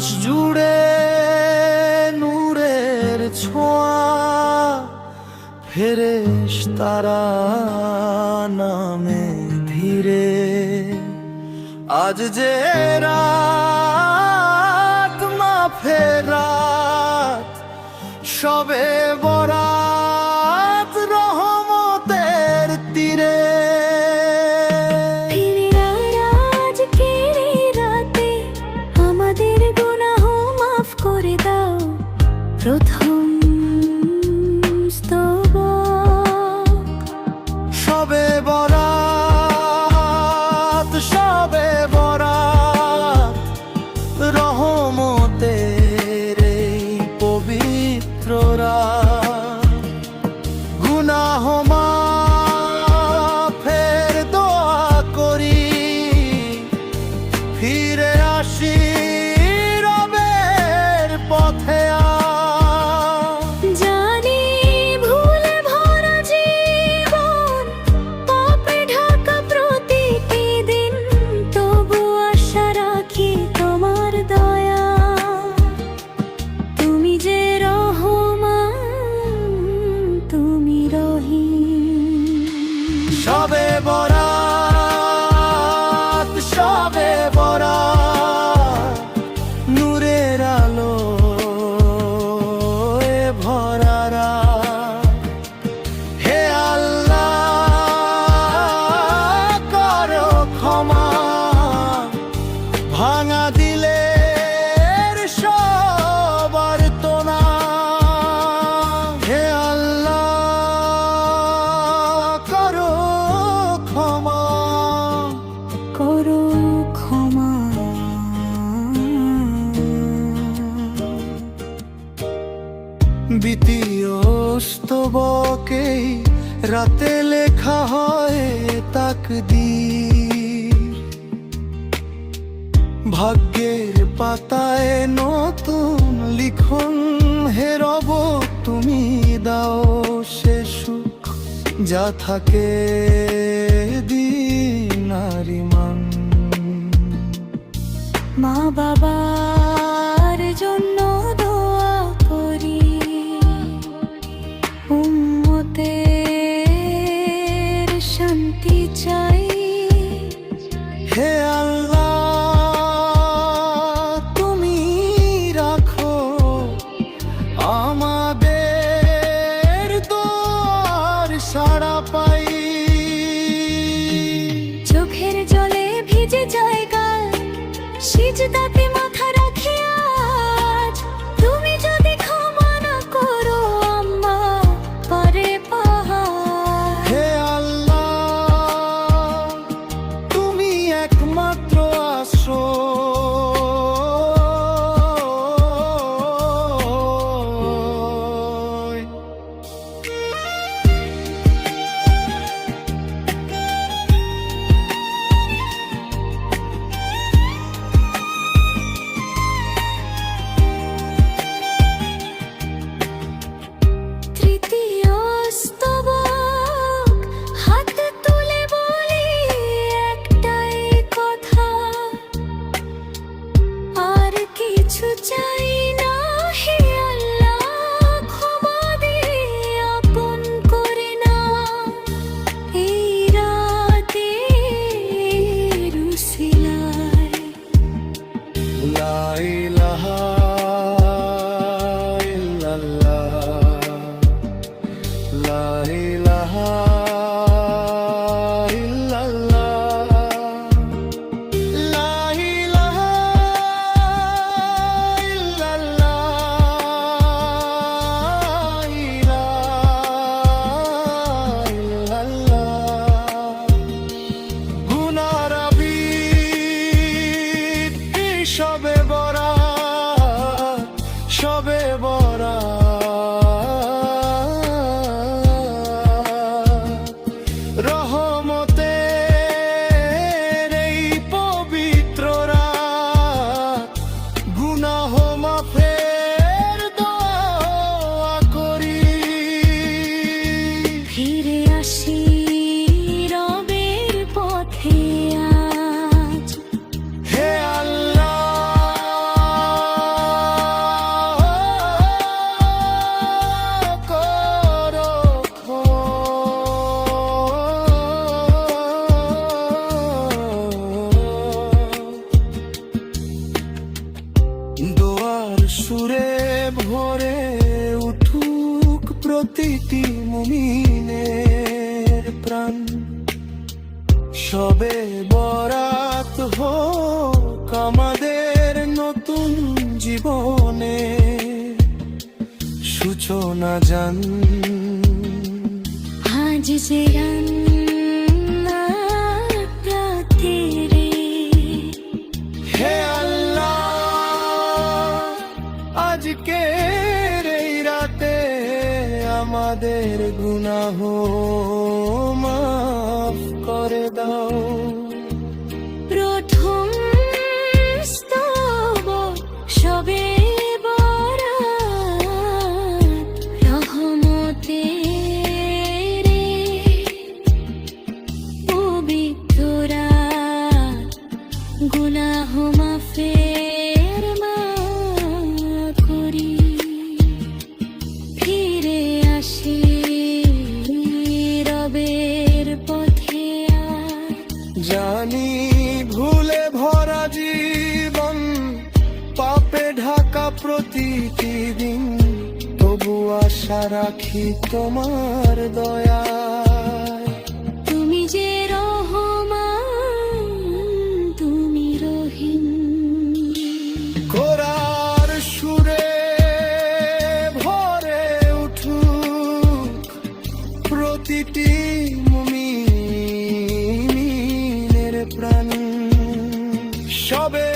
আকাশ জুড়ে নূরের ছোঁয়া ফেরেশ তারা নামে ধীরে। আজ যে রাত মা ফেরাত সবে 如同 será love. ঝলকেই রাতে লেখা হয় তাকদীর। ভাগ্যের পাতায় নতুন লিখন হে রব, তুমি দাও সে সুখ যা থাকে দিনারিমান। মা বাবা 一直到。কিছু চাই না হে আল্লাহ ক্ষমা দিয়ে আপন deixa beber. সুরে ভরে উঠুক প্রতিটি মুমিনের প্রাণ। সবে বরাত হোক আমাদের নতুন জীবনে, সূচনা জান। আজ যে আমাদের গুনাহ মাফ করে দাও। প্রথম স্তব সবে গুনাহ মাফের আশা রাখি তোমার দয়া তুমি যে রহমান তুমি রহিম। কোরার সুরে ভরে উঠুক প্রতিটি মুমিনের প্রাণ। সবে